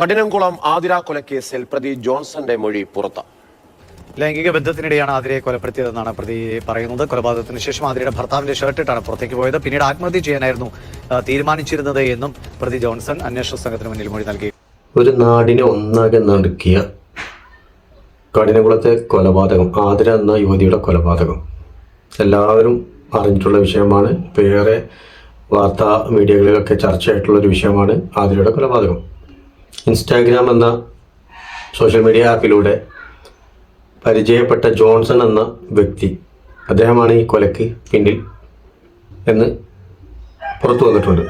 കഠിനംകുളം ആതിര കൊലക്കേസിൽ പ്രതി ജോൺസന്റെ മൊഴി പുറത്ത്. ലൈംഗിക ബന്ധത്തിനിടെയാണ് ആതിരയെ കൊലപ്പെടുത്തിയതെന്നാണ് പ്രതി പറയുന്നത്. കൊലപാതകത്തിന് ശേഷം ആതിരയുടെ ഭർത്താവിന്റെ ഷർട്ടിട്ടാണ് പുറത്തേക്ക് പോയത്. പിന്നീട് ആത്മഹത്യ ചെയ്യാനായിരുന്നു തീരുമാനിച്ചിരുന്നത് എന്നും പ്രതി ജോൺസൺ അന്വേഷണ സംഘത്തിന് മുന്നിൽ മൊഴി നൽകി. ഒരു നാടിനെ ഒന്നാകെ നടുക്കിയ കഠിനകുളത്തെ കൊലപാതകം ആതിര എന്ന യുവതിയുടെ കൊലപാതകം. എല്ലാവരും അറിഞ്ഞിട്ടുള്ള വിഷയമാണ്. വേറെ ഏറെ വാർത്താ മീഡിയകളിലൊക്കെ ചർച്ചയായിട്ടുള്ള ഒരു വിഷയമാണ് ആതിരയുടെ കൊലപാതകം. ഇൻസ്റ്റാഗ്രാം എന്ന സോഷ്യൽ മീഡിയ ആപ്പിലൂടെ പരിചയപ്പെട്ട ജോൺസൺ എന്ന വ്യക്തി. അദ്ദേഹമാണ് ഈ കൊലയ്ക്ക് പിന്നിൽ എന്ന് പുറത്തു വന്നിട്ടുണ്ട്.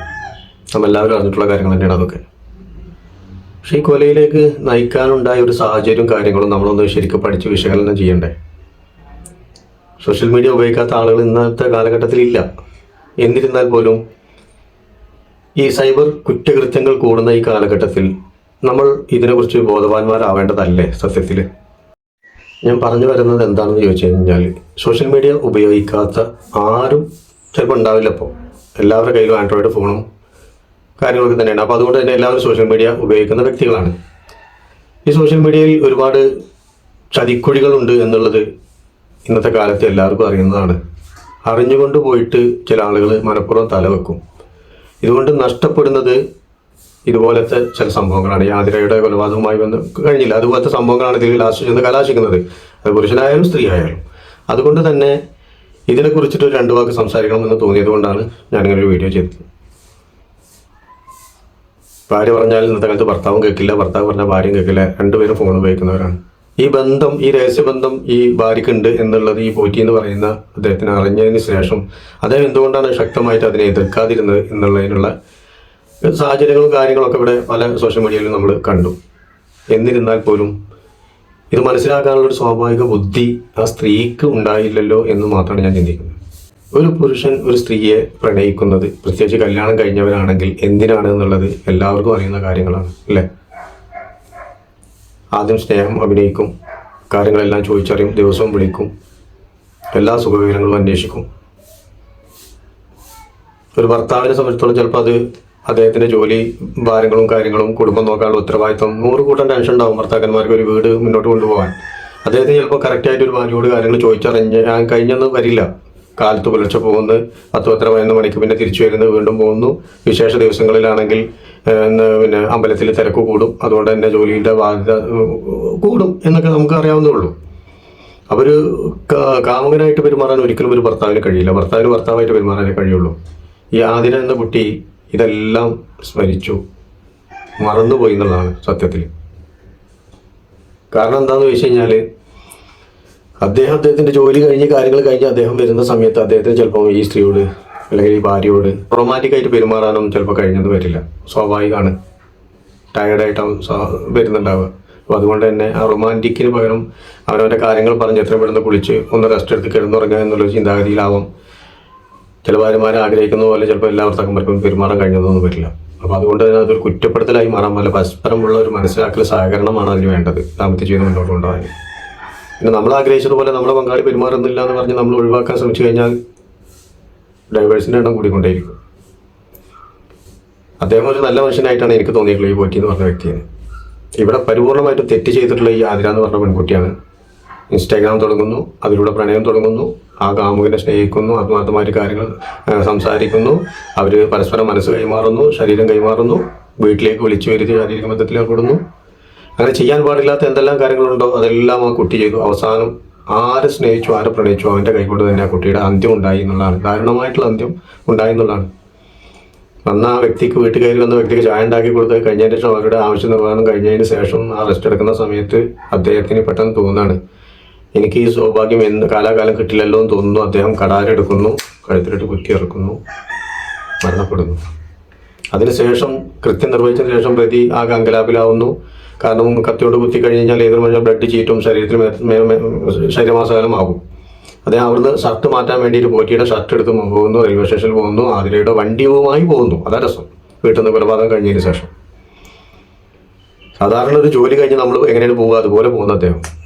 നമ്മളെല്ലാവരും അറിഞ്ഞിട്ടുള്ള കാര്യങ്ങൾ തന്നെയാണ് അതൊക്കെ. പക്ഷെ ഈ കൊലയിലേക്ക് നയിക്കാനുണ്ടായ ഒരു സാഹചര്യവും കാര്യങ്ങളും നമ്മളൊന്ന് ശരിക്കും പഠിച്ച് വിശകലനം ചെയ്യണ്ടേ? സോഷ്യൽ മീഡിയ ഉപയോഗിക്കാത്ത ആളുകൾ ഇന്നത്തെ കാലഘട്ടത്തിൽ ഇല്ല. എന്നിരുന്നാൽ പോലും ഈ സൈബർ കുറ്റകൃത്യങ്ങൾ കൂടുന്ന ഈ കാലഘട്ടത്തിൽ നമ്മൾ ഇതിനെക്കുറിച്ച് ബോധവാന്മാരാവേണ്ടതല്ലേ സത്യത്തിൽ ഞാൻ പറഞ്ഞു വരുന്നത് എന്താണെന്ന് ചോദിച്ചു കഴിഞ്ഞാൽ സോഷ്യൽ മീഡിയ ഉപയോഗിക്കാത്ത ആരും ചിലപ്പോൾ ഉണ്ടാവില്ല ഇപ്പോൾ എല്ലാവരുടെ കയ്യിലും ആൻഡ്രോയിഡ് ഫോണും കാര്യങ്ങളൊക്കെ തന്നെയാണ്. അപ്പോൾ അതുകൊണ്ട് തന്നെ എല്ലാവരും സോഷ്യൽ മീഡിയ ഉപയോഗിക്കുന്ന വ്യക്തികളാണ്. ഈ സോഷ്യൽ മീഡിയയിൽ ഒരുപാട് ചതിക്കുഴികളുണ്ട് എന്നുള്ളത് ഇന്നത്തെ കാലത്ത് എല്ലാവർക്കും അറിയുന്നതാണ്. അറിഞ്ഞുകൊണ്ട് പോയിട്ട് ചില ആളുകൾ മനഃപൂർവം തലവെക്കും. ഇതുകൊണ്ട് നഷ്ടപ്പെടുന്നത് ഇതുപോലത്തെ ചില സംഭവങ്ങളാണ്. ഈ ആതിരയുടെ കൊലപാതകവുമായി ബന്ധം കഴിഞ്ഞില്ല. അതുപോലത്തെ സംഭവങ്ങളാണ് ഇതിൽ ലാസ്റ്റ് ചെന്ന് കലാശിക്കുന്നത്. അത് പുരുഷനായാലും സ്ത്രീ ആയാലും അതുകൊണ്ട് തന്നെ ഇതിനെക്കുറിച്ചിട്ട് രണ്ട് വാക്ക് സംസാരിക്കണമെന്ന് തോന്നിയത് കൊണ്ടാണ് ഞാനിങ്ങനെ ഒരു വീഡിയോ ചെയ്തത്. ഭാര്യ പറഞ്ഞാൽ ഇന്നത്തെ കാലത്ത് ഭർത്താവും കേൾക്കില്ല. ഭർത്താവ് പറഞ്ഞാൽ ഭാര്യയും കേൾക്കില്ല. രണ്ടുപേരും ഫോൺ ഉപയോഗിക്കുന്നവരാണ്. ഈ ബന്ധം ഈ രഹസ്യബന്ധം ഈ ഭാര്യയ്ക്കുണ്ട് എന്നുള്ളത് ഈ പോറ്റി എന്ന് പറയുന്ന അദ്ദേഹത്തിന് അറിഞ്ഞതിന് ശേഷം അദ്ദേഹം എന്തുകൊണ്ടാണ് ശക്തമായിട്ട് അതിനെ എതിർക്കാതിരുന്നത് എന്നുള്ളതിനുള്ള സാഹചര്യങ്ങളും കാര്യങ്ങളൊക്കെ ഇവിടെ പല സോഷ്യൽ മീഡിയയിലും നമ്മൾ കണ്ടു. എന്നിരുന്നാൽ പോലും ഇത് മനസ്സിലാക്കാനുള്ള ഒരു സ്വാഭാവിക ബുദ്ധി ആ സ്ത്രീക്ക് ഉണ്ടായില്ലല്ലോ എന്ന് മാത്രമാണ് ഞാൻ ചിന്തിക്കുന്നത്. ഒരു പുരുഷൻ ഒരു സ്ത്രീയെ പ്രണയിക്കുന്നത് പ്രത്യേകിച്ച് കല്യാണം കഴിഞ്ഞവരാണെങ്കിൽ എന്തിനാണ് എന്നുള്ളത് എല്ലാവർക്കും അറിയുന്ന കാര്യങ്ങളാണ് അല്ലേ? ആദ്യം സ്നേഹം അഭിനയിക്കും കാര്യങ്ങളെല്ലാം ചോദിച്ചറിയും ദിവസവും വിളിക്കും എല്ലാ സുഖവിവരങ്ങളും അന്വേഷിക്കും. ഒരു ഭർത്താവിനെ സംബന്ധിച്ചിടത്തോളം ചിലപ്പോൾ അത് അദ്ദേഹത്തിന്റെ ജോലി ഭാരങ്ങളും കാര്യങ്ങളും കുടുംബം നോക്കാനുള്ള ഉത്തരവാദിത്വം നൂറ് കൂട്ടം ടെൻഷൻ ഉണ്ടാവും ഭർത്താക്കന്മാർക്ക് ഒരു വീട് മുന്നോട്ട് കൊണ്ടുപോകാൻ. അദ്ദേഹത്തിന് ചിലപ്പോൾ കറക്റ്റായിട്ട് ഒരു ഭാര്യയോട് കാര്യങ്ങൾ ചോദിച്ചറിഞ്ഞ് ഞാൻ കഴിഞ്ഞെന്ന് വരില്ല. കാലത്ത് പുലർച്ചെ പോകുന്നു പത്ത് പത്തര പതിനൊന്ന് മണിക്ക് പിന്നെ തിരിച്ചു വരുന്നു വീണ്ടും പോകുന്നു. വിശേഷ ദിവസങ്ങളിലാണെങ്കിൽ പിന്നെ അമ്പലത്തിൽ തിരക്ക് കൂടും. അതുകൊണ്ട് തന്നെ ജോലിയുടെ ബാധ്യത കൂടും എന്നൊക്കെ നമുക്ക് അറിയാവുന്നേ ഉള്ളൂ. അവർ കാമകനായിട്ട് പെരുമാറാൻ ഒരിക്കലും ഒരു ഭർത്താവിന് കഴിയില്ല. ഭർത്താവിന് ഭർത്താവായിട്ട് പെരുമാറാനേ കഴിയുള്ളൂ. ഈ ആതിര എന്ന കുട്ടി ഇതെല്ലാം സ്മരിച്ചു. മറന്നുപോയി എന്നുള്ളതാണ് സത്യത്തിൽ. കാരണം എന്താണെന്ന് വെച്ച് കഴിഞ്ഞാൽ അദ്ദേഹം അദ്ദേഹത്തിന്റെ ജോലി കഴിഞ്ഞ് കാര്യങ്ങൾ കഴിഞ്ഞ് അദ്ദേഹം വരുന്ന സമയത്ത് അദ്ദേഹത്തിന് ചിലപ്പോൾ ഈ സ്ത്രീയോട് അല്ലെങ്കിൽ ഈ ഭാര്യയോട് റൊമാന്റിക് ആയിട്ട് പെരുമാറാനും ചിലപ്പോൾ കഴിഞ്ഞത് വരില്ല. സ്വാഭാവികമാണ്. ടയർഡായിട്ടാവും വരുന്നുണ്ടാവുക. അപ്പോൾ അതുകൊണ്ട് തന്നെ ആ റൊമാന്റിക്കിന് പകരം അവരവന്റെ കാര്യങ്ങൾ പറഞ്ഞ് എത്രയും പെട്ടെന്ന് കുളിച്ച് ഒന്ന് റെസ്റ്റ് എടുത്ത് കിടന്നുറങ്ങുക എന്നുള്ളൊരു ചിന്താഗതിയിലാവും. ചില ഭാര്യമാരെ ആഗ്രഹിക്കുന്ന പോലെ ചിലപ്പോൾ എല്ലാ ഭർത്താക്കന്മാർക്കും പെരുമാറാൻ കഴിഞ്ഞതൊന്നും വരില്ല അപ്പോൾ അതുകൊണ്ട് തന്നെ അതൊരു കുറ്റപ്പെടുത്തലായി മാറാൻ പോലെ പരസ്പരമുള്ള ഒരു മനസ്സിലാക്കൽ സഹകരണമാണ് അതിന് വേണ്ടത്. ദാമ്പത്യ ജീവിതം മുന്നോട്ട് കൊണ്ടുപോകാൻ. പിന്നെ നമ്മൾ ആഗ്രഹിച്ചതുപോലെ നമ്മളെ പങ്കാളി പെരുമാറുന്നില്ല എന്ന് പറഞ്ഞ് നമ്മൾ ഒഴിവാക്കാൻ ശ്രമിച്ചു കഴിഞ്ഞാൽ ഡൈവേഴ്സിന്റെ എണ്ണം കൂടിക്കൊണ്ടേയിരിക്കും. അദ്ദേഹം ഒരു നല്ല മനുഷ്യനായിട്ടാണ് എനിക്ക് തോന്നിയിട്ടുള്ളത് ഈ പോറ്റി എന്ന് പറഞ്ഞ വ്യക്തിയെ. ഇവിടെ പരിപൂർണമായിട്ടും തെറ്റ് ചെയ്തിട്ടുള്ള ഈ ആതിര എന്ന് പറഞ്ഞ പെൺകുട്ടിയാണ്. ഇൻസ്റ്റാഗ്രാം തുടങ്ങുന്നു അതിലൂടെ പ്രണയം തുടങ്ങുന്നു ആ കാമുകനെ സ്നേഹിക്കുന്നു ആത്മാർത്ഥമായിട്ട് കാര്യങ്ങൾ സംസാരിക്കുന്നു. അവർ പരസ്പരം മനസ്സ് കൈമാറുന്നു ശരീരം കൈമാറുന്നു വീട്ടിലേക്ക് വിളിച്ചു വരുത്തി ശാരീരിക ബന്ധത്തിൽ ഏർപ്പെടുന്നു അങ്ങനെ ചെയ്യാൻ പാടില്ലാത്ത എന്തെല്ലാം കാര്യങ്ങളുണ്ടോ? അതെല്ലാം ആ കുട്ടി ചെയ്തു. അവസാനം ആര് സ്നേഹിച്ചു ആര് പ്രണയിച്ചു അവന്റെ കൈകൊണ്ട് തന്നെ ആ കുട്ടിയുടെ അന്ത്യം ഉണ്ടായി എന്നുള്ളതാണ്. ദാരുണമായിട്ടുള്ള അന്ത്യം ഉണ്ടായി എന്നുള്ളതാണ്. അന്ന് ആ വ്യക്തിക്ക് വീട്ടിൽ കയറി വന്ന വ്യക്തിക്ക് ചായ ഉണ്ടാക്കി കൊടുത്ത് കഴിഞ്ഞതിന് ശേഷം അവരുടെ ആവശ്യ നിർവഹണം കഴിഞ്ഞതിന് ശേഷം ആ റെസ്റ്റ് എടുക്കുന്ന സമയത്ത് അദ്ദേഹത്തിന് പെട്ടെന്ന് തോന്നുകയാണ് എനിക്ക് ഈ സൗഭാഗ്യം എന്ന് കാലാകാലം കിട്ടില്ലല്ലോ എന്ന് തോന്നുന്നു. അദ്ദേഹം കടാരെടുക്കുന്നു കഴുത്തിലിട്ട് കുറ്റി ഇറക്കുന്നു മരണപ്പെടുന്നു. അതിനുശേഷം കൃത്യം നിർവഹിച്ചതിന് ശേഷം പ്രതി ആ അങ്കലാപ്പിലാവുന്നു കാരണം കത്തിയോട് കുത്തി കഴിഞ്ഞ് കഴിഞ്ഞാൽ ഏതൊരു മനുഷ്യൻ ബ്ലഡ് ചീറ്റും ശരീരത്തിൽ ശരീരമാസകലം ആകും. അദ്ദേഹം അവിടുന്ന് ഷർട്ട് മാറ്റാൻ വേണ്ടിയിട്ട് പോറ്റിയുടെ ഷർട്ട് എടുത്ത് പോകുന്നു റെയിൽവേ സ്റ്റേഷനിൽ പോകുന്നു ആതിരയുടെ വണ്ടിയുമായി പോകുന്നു. അതാ രസം. വീട്ടിൽ നിന്ന് കൊലപാതകം കഴിഞ്ഞതിന് ശേഷം. സാധാരണ ഒരു ജോലി കഴിഞ്ഞ് നമ്മൾ എങ്ങനെയാണ് പോവുക? അതുപോലെ പോകുന്ന അദ്ദേഹം.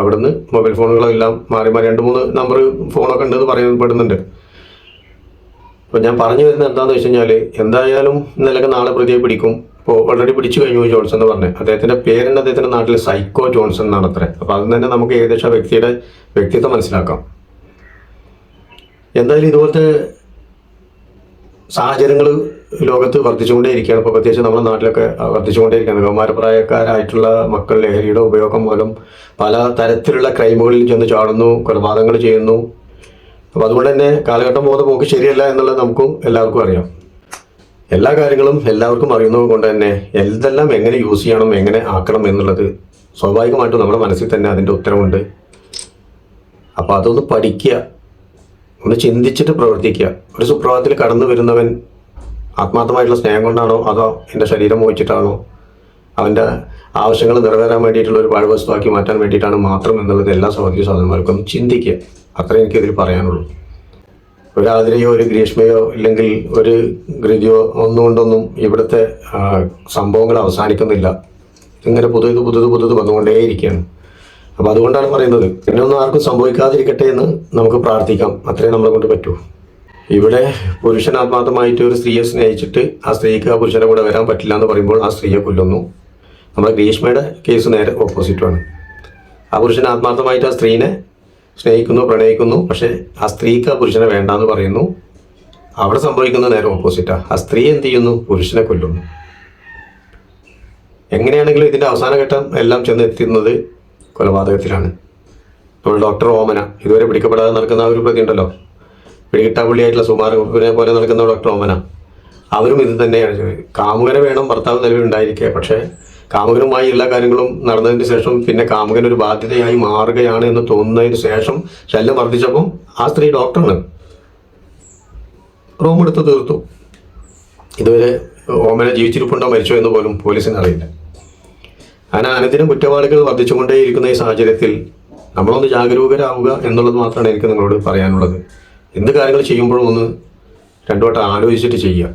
അവിടുന്ന് മൊബൈൽ ഫോണുകളെല്ലാം മാറി മാറി രണ്ട് മൂന്ന് നമ്പർ ഫോണൊക്കെ ഉണ്ടെന്ന് പറയപ്പെടുന്നുണ്ട്. അപ്പോൾ ഞാൻ പറഞ്ഞു വരുന്നത് എന്താണെന്ന് വെച്ച് കഴിഞ്ഞാൽ എന്തായാലും ഇന്നലൊക്കെ നാളെ പ്രതിയെ പിടിക്കും. ഇപ്പോൾ ഓൾറെഡി പിടിച്ചു കഴിഞ്ഞു ജോൺസൺ എന്ന് പറഞ്ഞത് അദ്ദേഹത്തിന്റെ പേരുണ്ട് അദ്ദേഹത്തിന്റെ നാട്ടിൽ സൈക്കോ ജോൺസൺ എന്നാണ് അത്ര അപ്പൊ അതിൽ തന്നെ നമുക്ക് ഏകദേശം വ്യക്തിയുടെ വ്യക്തിത്വം മനസ്സിലാക്കാം. എന്തായാലും ഇതുപോലത്തെ സാഹചര്യങ്ങൾ ലോകത്ത് വർദ്ധിച്ചുകൊണ്ടേയിരിക്കുകയാണ്. ഇപ്പോൾ പ്രത്യേകിച്ച് നമ്മുടെ നാട്ടിലൊക്കെ വർദ്ധിച്ചുകൊണ്ടേയിരിക്കുകയാണ്. കൗമാരപ്രായക്കാരായിട്ടുള്ള മക്കൾ ലഹരിയുടെ ഉപയോഗം മൂലം പല തരത്തിലുള്ള ക്രൈമുകളിൽ ചെന്ന് ചാടുന്നു കൊലപാതകങ്ങൾ ചെയ്യുന്നു. അപ്പോൾ അതുകൊണ്ട് തന്നെ കാലഘട്ടം പോകുന്ന പോക്ക് ശരിയല്ല എന്നുള്ളത് നമുക്കും എല്ലാവർക്കും അറിയാം. എല്ലാ കാര്യങ്ങളും എല്ലാവർക്കും അറിയുന്നത് കൊണ്ട് തന്നെ എന്തെല്ലാം എങ്ങനെ യൂസ് ചെയ്യണം എങ്ങനെ ആക്കണം എന്നുള്ളത് സ്വാഭാവികമായിട്ടും നമ്മുടെ മനസ്സിൽ തന്നെ അതിന്റെ ഉത്തരമുണ്ട്. അപ്പോൾ അതൊന്ന് പഠിക്കുക. ഒന്ന് ചിന്തിച്ചിട്ട് പ്രവർത്തിക്കുക. ഒരു സുപ്രഭാതത്തിൽ കടന്നു വരുന്നവൻ ആത്മാർത്ഥമായിട്ടുള്ള സ്നേഹം കൊണ്ടാണോ അതോ എന്റെ ശരീരം മോഹിച്ചിട്ടാണോ? അവന്റെ ആവശ്യങ്ങൾ നിറവേറാൻ വേണ്ടിയിട്ടുള്ള ഒരു പാഴ്വസ്തുവാക്കി മാറ്റാൻ വേണ്ടിയിട്ടാണ് മാത്രം എന്നുള്ളത് എല്ലാ സഹോദരി സഹോദരന്മാർക്കും ചിന്തിക്കുക. അത്രയും എനിക്കിതിൽ പറയാനുള്ളൂ. ഒരു ആതിരയോ ഒരു ഗ്രീഷ്മയോ ഇല്ലെങ്കിൽ ഒരു ഗൃതിയോ ഒന്നുകൊണ്ടൊന്നും ഇവിടുത്തെ സംഭവങ്ങൾ അവസാനിക്കുന്നില്ല. ഇങ്ങനെ പുതുത് പുതുത് പുതുത് വന്നുകൊണ്ടേയിരിക്കുകയാണ്. അപ്പോൾ അതുകൊണ്ടാണ് പറയുന്നത്. പിന്നെ ഒന്നും ആർക്കും സംഭവിക്കാതിരിക്കട്ടെ എന്ന് നമുക്ക് പ്രാർത്ഥിക്കാം. അത്രേ നമ്മളെ കൊണ്ട് പറ്റൂ. ഇവിടെ പുരുഷൻ ആത്മാർത്ഥമായിട്ട് ഒരു സ്ത്രീയെ സ്നേഹിച്ചിട്ട് ആ സ്ത്രീക്ക് ആ പുരുഷനെ കൂടെ വരാൻ പറ്റില്ല എന്ന് പറയുമ്പോൾ ആ സ്ത്രീയെ കൊല്ലുന്നു. നമ്മുടെ ഗ്രീഷ്മയുടെ കേസ് നേരെ ഓപ്പോസിറ്റുമാണ് ആ പുരുഷൻ ആത്മാർത്ഥമായിട്ട് ആ സ്ത്രീനെ സ്നേഹിക്കുന്നു പ്രണയിക്കുന്നു. പക്ഷേ ആ സ്ത്രീക്ക് ആ പുരുഷനെ വേണ്ട എന്ന് പറയുന്നു. അവിടെ സംഭവിക്കുന്നത് നേരെ ഓപ്പോസിറ്റാ ആ. സ്ത്രീ എന്ത് ചെയ്യുന്നു? പുരുഷനെ കൊല്ലുന്നു. എങ്ങനെയാണെങ്കിലും ഇതിന്റെ അവസാന ഘട്ടം എല്ലാം ചെന്ന് എത്തുന്നത് കൊലപാതകത്തിലാണ്. നമ്മൾ ഡോക്ടർ ഓമന ഇതുവരെ പിടിക്കപ്പെടാതെ നടക്കുന്ന ഒരു പ്രതി ഉണ്ടല്ലോ. പിടികിട്ടാപ്പള്ളിയായിട്ടുള്ള സുമാറിനെ പോലെ നടക്കുന്ന ഡോക്ടർ ഓമന. അവരും ഇത് തന്നെയാണ്. കാമുകനെ വേണം ഭർത്താവ് നിലവിൽ ഉണ്ടായിരിക്കുക പക്ഷേ കാമുകനുമായി എല്ലാ കാര്യങ്ങളും നടന്നതിന് ശേഷം പിന്നെ കാമുകൻ ഒരു ബാധ്യതയായി മാറുകയാണ് എന്ന് തോന്നുന്നതിന് ശേഷം ശല്യം വർദ്ധിച്ചപ്പം ആ സ്ത്രീ ഡോക്ടറാണ്. റൂം എടുത്ത് തീർത്തു. ഇതുവരെ ഓമന ജീവിച്ചിരിപ്പുണ്ടോ മരിച്ചോ എന്ന് പോലും പോലീസിന് അറിയില്ല. അങ്ങനെ അനുദിനം കുറ്റവാളികൾ വർദ്ധിച്ചുകൊണ്ടേയിരിക്കുന്ന ഈ സാഹചര്യത്തിൽ നമ്മളൊന്ന് ജാഗരൂകരാവുക എന്നുള്ളത് മാത്രമാണ് എനിക്ക് നിങ്ങളോട് പറയാനുള്ളത്. എന്ത് കാര്യങ്ങൾ ചെയ്യുമ്പോഴും ഒന്ന് രണ്ടു വട്ടം ആലോചിച്ചിട്ട് ചെയ്യുക.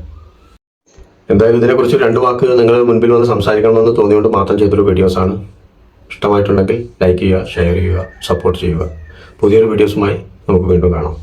എന്തായാലും ഇതിനെക്കുറിച്ച് രണ്ട് വാക്ക് നിങ്ങൾ മുൻപിൽ വന്ന് സംസാരിക്കണമെന്ന് തോന്നിയുകൊണ്ട് മാത്രം ചെയ്തൊരു വീഡിയോസാണ് ഇഷ്ടമായിട്ടുണ്ടെങ്കിൽ ലൈക്ക് ചെയ്യുക ഷെയർ ചെയ്യുക സപ്പോർട്ട് ചെയ്യുക. പുതിയൊരു വീഡിയോസുമായി നമുക്ക് വീണ്ടും കാണാം.